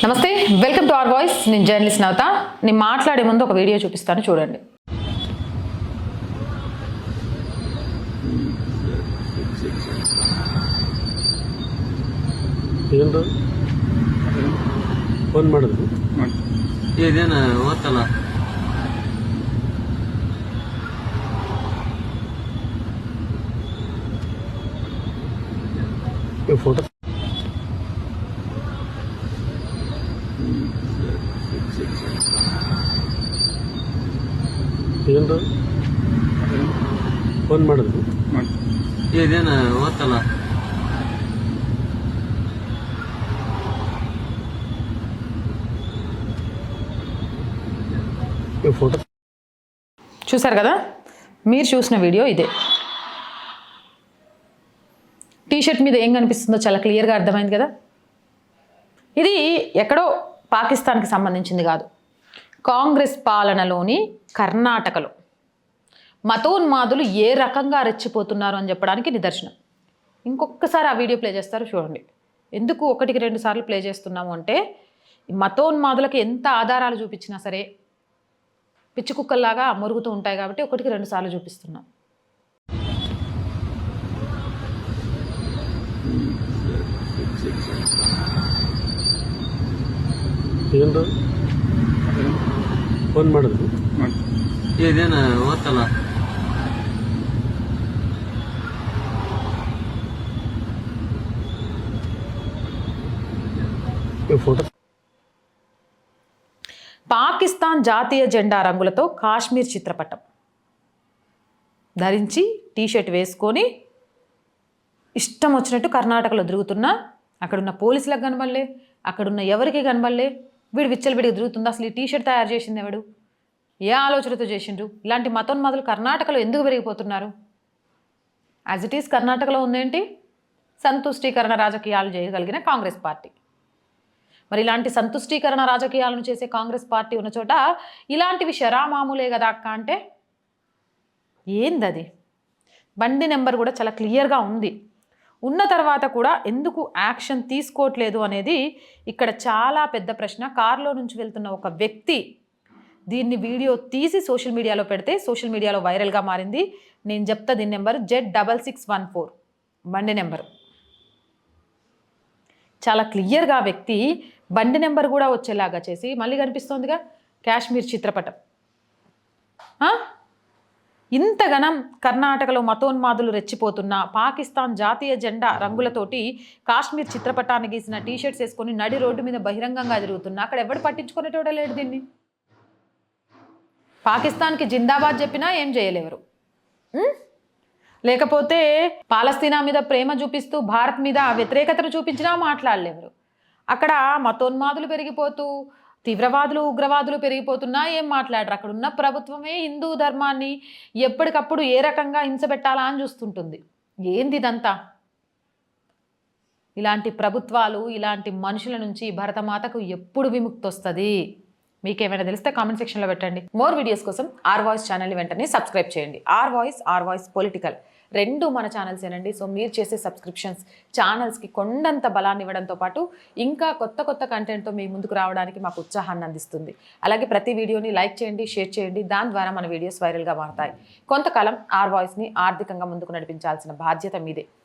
నమస్తే welcome to our voice నేను journalist నవత నేను మాట్లాడే ముందు ఒక వీడియో చూపిస్తాను చూడండి ಏನು ಫೋನ್ ಮಾಡಿದ್ರು ಇದೇನ ಓದ್ತಲ್ಲ ಈ ಫೋಟೋ ಏನು ಫೋನ್ ಮಾಡಿದ್ರು ಇದೇನ ಓದ್ತಲ್ಲ ಈ ಫೋಟೋ చూసారు కదా మీరు చూసిన వీడియో ఇదే టీషర్ట్ మీద ఏం కనిపిస్తుందో చాలా క్లియర్గా అర్థమైంది కదా ఇది ఎక్కడో పాకిస్తాన్కి సంబంధించింది కాదు కాంగ్రెస్ పాలనలోని కర్ణాటకలో మతోన్మాదులు ఏ రకంగా రెచ్చిపోతున్నారు అని చెప్పడానికి నిదర్శనం. ఇంకొకసారి ఆ వీడియో ప్లే చేస్తారు చూడండి. ఎందుకు ఒకటికి రెండు సార్లు ప్లే చేస్తున్నాము అంటే మతోన్మాదులకు ఎంత ఆధారాలు చూపించినా సరే పిచ్చి కుక్కల్లాగా మురుగుతూ ఉంటాయి కాబట్టి ఒకటికి రెండు సార్లు చూపిస్తున్నాం. ఏంటో? ಫೋನ್ ಮಾಡಿದ್ರು ಇದೇನ ಓದ್ತಲ್ಲ ಈ ಫೋಟೋ పాకిస్తాన్ జాతీయ జెండా రంగులతో కాశ్మీర్ చిత్రపటం ధరించి టీషర్ట్ వేసుకొని ఇష్టం వచ్చినట్టు కర్ణాటకలో తిరుగుతున్నా అక్కడున్న పోలీసులకు కనబడలే అక్కడున్న ఎవరికి కనబడలే వీడు విచ్చలవిడిగా తిరుగుతుంది? అసలు ఈ టీషర్ట్ తయారు చేసింది ఎవడు? ఏ ఆలోచనతో చేసిండ్రు? ఇలాంటి మతోన్మాదులు కర్ణాటకలో ఎందుకు పెరిగిపోతున్నారు? యాజ్ ఇట్ ఈస్ కర్ణాటకలో ఉందేంటి? సంతుష్టీకరణ రాజకీయాలు చేయగలిగిన కాంగ్రెస్ పార్టీ. మరి ఇలాంటి సంతుష్టీకరణ రాజకీయాలను చేసే కాంగ్రెస్ పార్టీ ఉన్న చోట ఇలాంటివి శరామాములే కదా అక్క అంటే ఏందది? బండి నెంబర్ కూడా చాలా క్లియర్గా ఉంది. ఉన్న తర్వాత కూడా ఎందుకు యాక్షన్ తీసుకోవట్లేదు అనేది ఇక్కడ చాలా పెద్ద ప్రశ్న. కారులో నుంచి వెళ్తున్న ఒక వ్యక్తి దీన్ని వీడియో తీసి సోషల్ మీడియాలో పెడితే సోషల్ మీడియాలో వైరల్గా మారింది. నేను చెప్తా దీని number Z double six one four. బండి నెంబర్. చాలా క్లియర్గా వ్యక్తి బండి నెంబర్ కూడా వచ్చేలాగా చేసి మళ్ళీ కనిపిస్తోందిగా. కాశ్మీర్ చిత్రపటం. ఇంతగనం కర్ణాటకలో మతోన్మాదులు రెచ్చిపోతున్న పాకిస్తాన్ జాతీయ జెండా రంగులతోటి కాశ్మీర్ చిత్రపటాన్ని గీసిన టీషర్ట్స్ వేసుకొని నడి రోడ్డు మీద బహిరంగంగా జరుగుతున్న అక్కడ ఎవడు పట్టించుకునేటోడే లేడు దీన్ని? పాకిస్తాన్కి జిందాబాద్ చెప్పినా ఏం చేయలేవరు? లేకపోతే పాలస్తీనా మీద ప్రేమ చూపిస్తూ భారత్ మీద వ్యతిరేకతను చూపించినా మాట్లాడలేవరు. అక్కడ మతోన్మాదులు పెరిగిపోతూ తీవ్రవాదులు ఉగ్రవాదులు పెరిగిపోతున్నా ఏం మాట్లాడరు. అక్కడ ఉన్న ప్రభుత్వమే హిందూ ధర్మాన్ని ఎప్పటికప్పుడు ఏ రకంగా హింస పెట్టాలా అని చూస్తుంటుంది. ఏంది ఇదంతా? ఇలాంటి ప్రభుత్వాలు ఇలాంటి మనుషుల నుంచి భరతమాతకు ఎప్పుడు విముక్తి వస్తుంది? మీకేమైనా తెలిస్తే కామెంట్ సెక్షన్లో పెట్టండి. మోర్ వీడియోస్ కోసం ఆర్ వాయిస్ ఛానల్ని వెంటనే సబ్స్క్రైబ్ చేయండి. R voice R voice political. రెండు మన ఛానల్స్ ఏనండి. సో మీరు చేసే సబ్స్క్రిప్షన్స్ ఛానల్స్కి కొండంత బలాన్ని ఇవ్వడంతో పాటు ఇంకా కొత్త కొత్త కంటెంట్తో మీ ముందుకు రావడానికి మాకు ఉత్సాహాన్ని అందిస్తుంది. అలాగే ప్రతి వీడియోని లైక్ చేయండి షేర్ చేయండి. దాని ద్వారా మన వీడియోస్ వైరల్గా మారుతాయి. కొంతకాలం ఆర్ వాయిస్ని ఆర్థికంగా ముందుకు నడిపించాల్సిన బాధ్యత మీదే.